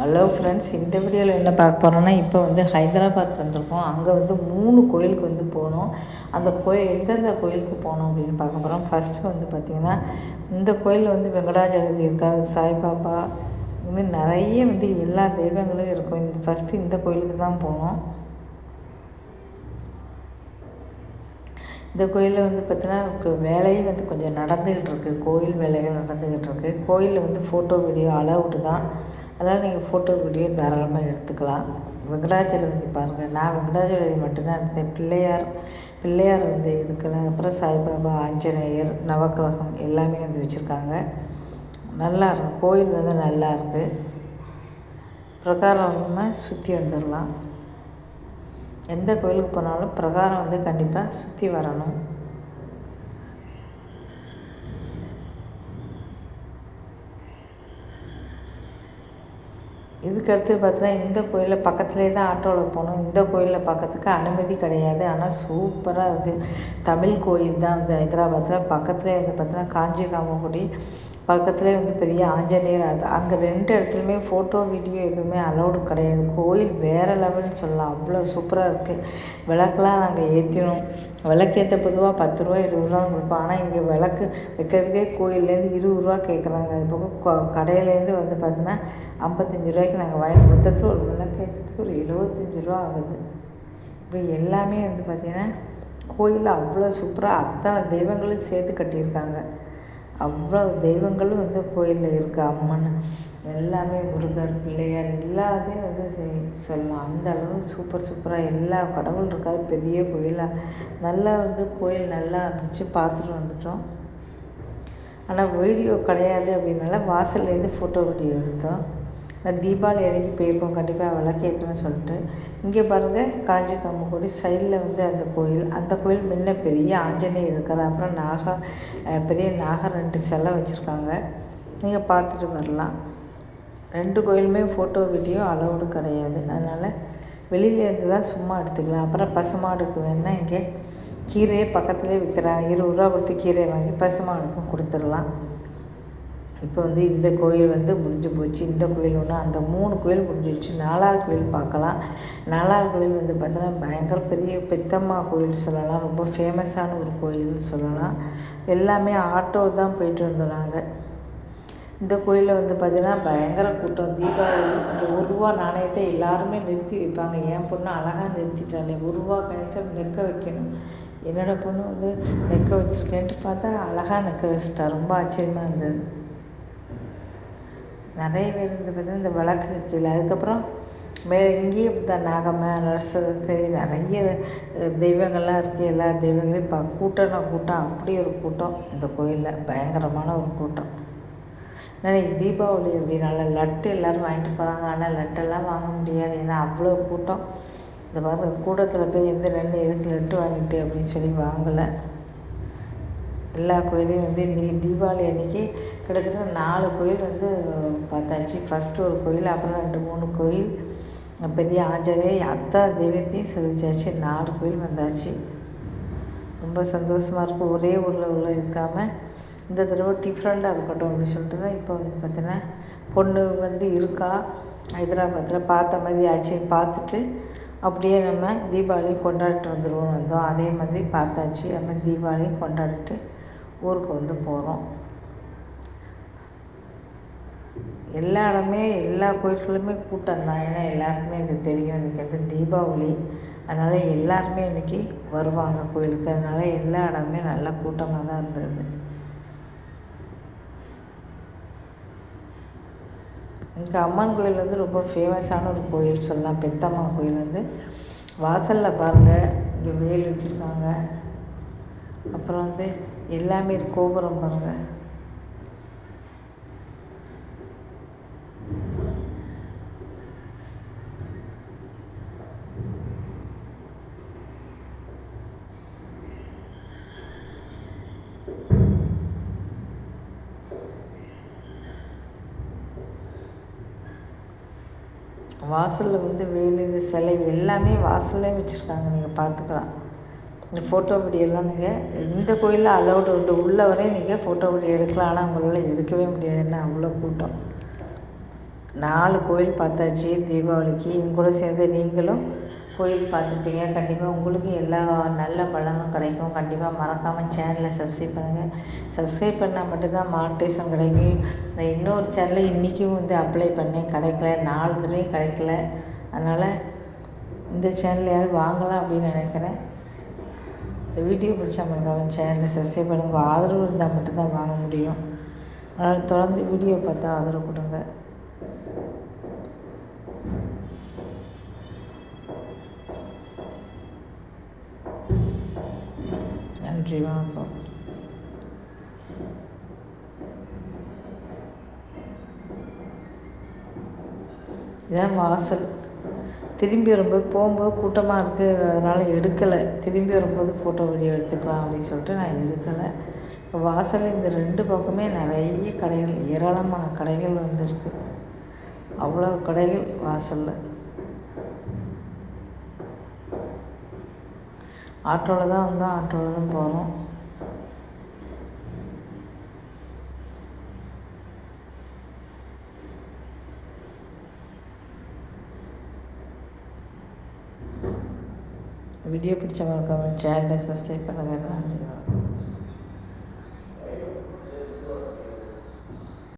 Hello friends இந்த வீடியோவில் என்ன பார்க்க போகிறோன்னா இப்போ வந்து ஹைதராபாத் வந்திருக்கோம். அங்கே வந்து மூணு கோயிலுக்கு வந்து போகணும் அந்த கோயில் எந்தெந்த கோயிலுக்கு போகணும் அப்படின்னு பார்க்க போகிறோம் ஃபஸ்ட்டு வந்து பார்த்திங்கன்னா இந்த கோயிலில் வந்து வெங்கடாஜலபதி இருக்கார் சாய்பாபா இன்னும் நிறைய வந்து எல்லா தெய்வங்களும் இருக்கும். இந்த ஃபஸ்ட்டு இந்த கோயிலுக்கு தான் போகணும் இந்த கோயிலில் வந்து பார்த்தீங்கன்னா வேலையும் வந்து கொஞ்சம் நடந்துக்கிட்டு இருக்குது கோயில் வேலைகள் நடந்துக்கிட்டு இருக்குது கோயிலில் வந்து ஃபோட்டோ வீடியோ அலவுடு தான். அதனால் நீங்கள் ஃபோட்டோ வீடியோ தாராளமாக எடுத்துக்கலாம். வெங்கடாஜலபதி பாருங்கள் நான் வெங்கடாஜலபதி மட்டும்தான் எடுத்தேன். பிள்ளையார் பிள்ளையார் வந்து எடுக்கலை அப்புறம் சாய்பாபா ஆஞ்சநேயர் நவக்கிரகம் எல்லாமே வந்து வச்சுருக்காங்க. நல்லா இருக்கும். கோயில் வந்து நல்லா இருக்குது பிரகாரம் சுற்றி வந்துடலாம் எந்த கோயிலுக்கு போனாலும் பிரகாரம் வந்து கண்டிப்பாக சுற்றி வரணும். இதுக்கடுத்து பார்த்தீங்கன்னா இந்த கோயிலில் பக்கத்துலேயே தான் ஆட்டோவில் போகணும். இந்த கோயிலில் பார்க்கறதுக்கு அனுமதி கிடையாது. ஆனால் சூப்பராக இருக்குது தமிழ் கோயில் தான் வந்து ஹைதராபாத்தில் பக்கத்துலேயே வந்து பார்த்தீங்கன்னா காஞ்சி காமக்குடி பக்கத்துலேயே வந்து பெரிய ஆஞ்சநேயர் அது அங்கே ரெண்டு இடத்துலையுமே ஃபோட்டோ வீடியோ எதுவுமே அலௌடு கிடையாது. கோயில் வேறு லெவல்னு சொல்லலாம். அவ்வளோ சூப்பராக இருக்குது விளக்கெலாம் நாங்கள் ஏற்றினோம் விளக்கேற்ற பொதுவாக பத்து ரூபா இருபது ரூபா கொடுப்போம். ஆனால் இங்கே விளக்கு வைக்கிறதுக்கே கோயிலேருந்து இருபது ரூபா கேட்குறாங்க அது போக கடையிலேருந்து வந்து பார்த்தீங்கன்னா ஐம்பத்தஞ்சு ரூபாய்க்கு நாங்கள் வாங்கி மொத்தத்தில் ஒரு விளக்கேற்றத்துக்கு ஒரு எழுபத்தஞ்சி ரூபா ஆகுது. இப்போ எல்லாமே வந்து பார்த்திங்கன்னா கோயிலில் அவ்வளோ சூப்பராக அத்தனை தெய்வங்களும் சேர்த்து கட்டியிருக்காங்க. அவ்வளோ தெய்வங்களும் வந்து கோயிலில் இருக்குது அம்மன் எல்லாமே முருகர் பிள்ளையார் எல்லாத்தையும் வந்து செய் சொல்லலாம். அந்த அளவு சூப்பர் சூப்பராக எல்லா கடவுள் இருக்காரு பெரிய கோயிலாக நல்லா வந்து கோயில் நல்லா இருந்துச்சு பார்த்துட்டு வந்துட்டோம். ஆனால் வீடியோ கிடையாது அப்படின்னால வாசல்லேருந்து ஃபோட்டோ வீடியோ எடுத்தோம். இந்த தீபாவளி அன்றைக்கி போயிருக்கோம். கண்டிப்பாக விளக்கேற்றணும்னு சொல்லிட்டு. இங்கே பாருங்கள் காஞ்சி காமக்கோடி சைடில் வந்து அந்த கோயில். அந்த கோயில் முன்ன பெரிய ஆஞ்சநேயர் இருக்கிறார் அப்புறம் நாகா பெரிய நாகர் ரெண்டு சிலை வச்சுருக்காங்க. நீங்கள் பார்த்துட்டு வரலாம். ரெண்டு கோயிலுமே ஃபோட்டோ வீடியோ அலௌடு கிடையாது. அதனால் வெளியிலேருந்து தான் சும்மா எடுத்துக்கலாம். அப்புறம் பசுமாடுக்கு வேணால் இங்கே கீரையே பக்கத்துலேயே விற்கிறாங்க இருபது ரூபா கொடுத்து கீரையை வாங்கி பசுமாடுக்கும் கொடுத்துடலாம். இப்போ வந்து இந்த கோயில் வந்து முடிஞ்சு போச்சு. இந்த கோயில் ஒன்று அந்த மூணு கோயில் முடிஞ்சிடுச்சு நாலாவது கோயில் பார்க்கலாம். நாலாவது கோயில் வந்து பார்த்தோன்னா பயங்கர பெரிய பெத்தம்மா கோயில் சொல்லலாம். ரொம்ப ஃபேமஸான ஒரு கோயில்னு சொல்லலாம். எல்லாமே ஆட்டோ தான் போயிட்டு வந்தோம் நாங்கள் இந்த கோயிலில் வந்து பார்த்திங்கன்னா பயங்கர கூட்டம். தீபாவளி இந்த ஒரு ரூபா நாணயத்தை எல்லாருமே நிறுத்தி வைப்பாங்க. என் பொண்ணு அழகாக நிறுத்திட்டாங்க ஒரு ரூபா கணிச்சம் நெக்க வைக்கணும். என்னோடய பொண்ணு வந்து நெக்க வச்சுருக்கேன்ட்டு பார்த்தா அழகாக நெக்க வச்சுட்டா. ரொம்ப ஆச்சரியமாக இருந்தது. நிறைய பேர் வந்து பார்த்திங்கன்னா இந்த விளக்கு கீழே. அதுக்கப்புறம் மே இங்கேயும் தான் நாகம்மை நரசரத்தை நிறைய தெய்வங்கள்லாம் இருக்குது எல்லா தெய்வங்களையும் இப்போ கூட்டம்னா கூட்டம். அப்படி ஒரு கூட்டம் இந்த கோயிலில். பயங்கரமான ஒரு கூட்டம். இன்னைக்கு தீபாவளி அப்படின்னால லட்டு எல்லோரும் வாங்கிட்டு போகிறாங்க ஆனால் லட்டெல்லாம் வாங்க முடியாது. ஏன்னா அவ்வளோ கூட்டம். இந்த மாதிரி கூட்டத்தில் போய் எந்த ரெண்டு எதுக்கு லட்டு வாங்கிட்டு அப்படின்னு சொல்லி வாங்கலை. எல்லா கோயிலையும் வந்து இன்றைக்கி தீபாவளி அன்றைக்கி கிட்டத்தட்ட நாலு கோயில் வந்து பார்த்தாச்சு. ஃபஸ்ட்டு ஒரு கோயில் அப்புறம் ரெண்டு மூணு கோயில். பெரிய ஆஞ்சநேயர் அத்தா தெய்வத்தையும் சொல்லிச்சாச்சு நாலு கோயில் வந்தாச்சு. ரொம்ப சந்தோஷமாக இருக்கும் ஒரே ஊரில் உள்ள இருக்காமல் இந்த தடவை டிஃப்ரெண்ட்டாக இருக்கட்டும் அப்படின்னு சொல்லிட்டு தான் இப்போ வந்து பார்த்தீங்கன்னா பொண்ணு வந்து இருக்கா? ஹைதராபாத்தில் பார்த்த மாதிரி ஆச்சு. பார்த்துட்டு அப்படியே நம்ம தீபாவளி கொண்டாடிட்டு வந்துடுவோம் வந்தோம். அதே மாதிரி பார்த்தாச்சு. நம்ம தீபாவளியும் கொண்டாடிட்டு ஊருக்கு வந்து போகிறோம் எல்லா இடமே எல்லா கோயில்களுமே கூட்டம் தான். ஏன்னா எல்லாருக்குமே இது தெரியும். இன்றைக்கி வந்து தீபாவளி. அதனால் எல்லாருமே இன்றைக்கி வருவாங்க கோயிலுக்கு. அதனால் எல்லா இடமே நல்ல கூட்டமாக தான் இருந்தது. இங்கே அம்மன் கோயில் வந்து ரொம்ப ஃபேமஸான ஒரு கோயில். சொல்லலாம். பெத்தம்மா கோயில் வந்து. வாசலில் பாருங்கள் இங்கே வேல் வச்சுருக்காங்க. அப்புறம் வந்து எல்லாமே கோபுரம் பாருங்கள் வாசலில் வந்து வேலு சிலை எல்லாமே வாசல்லே வச்சுருக்காங்க. நீங்கள் பார்த்துக்கலாம். இந்த ஃபோட்டோ வீடியோலாம் நீங்கள் இந்த கோயிலில் அலௌடு உண்டு? உள்ள வரையும் நீங்கள் ஃபோட்டோ வீடியோ எடுக்கலாம். ஆனால் உங்களால் எடுக்கவே முடியாது. என்ன அவ்வளோ கூட்டம்? நாலு கோயில் பார்த்தாச்சு தீபாவளிக்கு. என் கூட சேர்ந்து நீங்களும் கோயில் பார்த்துருப்பீங்க. கண்டிப்பாக உங்களுக்கு எல்லா நல்ல பலனும் கிடைக்கும். கண்டிப்பாக மறக்காமல் சேனலை சப்ஸ்கிரைப் பண்ணுங்கள் சப்ஸ்கிரைப் பண்ணால் மட்டும்தான் மானிட்டேஷன் கிடைக்கும். இந்த இன்னொரு சேனலில் இன்றைக்கும் வந்து அப்ளை பண்ணேன். கிடைக்கல. நாலு தடவையும் கிடைக்கல. அதனால் இந்த சேனலையாவது வாங்கலாம் அப்படின்னு நினைக்கிறேன். இந்த வீடியோ பிடிச்சா மறக்காமல் சேனலை சப்ஸ்கிரைப் பண்ணுங்க ஆதரவு இருந்தால் மட்டும்தான் வாங்க முடியும். அதனால் தொடர்ந்து வீடியோ பார்த்தா ஆதரவு கொடுங்க. நன்றி வணக்கம். இதான் வாசல். திரும்பி வரும்போது போகும்போது கூட்டமாக இருக்குது அதனால் எடுக்கலை. திரும்பி வரும்போது ஃபோட்டோ வீடியோ எடுத்துக்கலாம் அப்படின்னு சொல்லிட்டு நான் எடுக்கலை. வாசல் இந்த ரெண்டு பக்கமே நிறைய கடைகள் ஏராளமான கடைகள் வந்துருக்கு. அவ்வளோ கடைகள் வாசலில். ஆட்டோவில் தான் வந்தோம் ஆட்டோவில் தான் போகிறோம் வீடியோ பிடிச்ச மறக்காமல் சேனலை சப்ஸ்கிரைப் பண்ணுங்கள் நன்றி.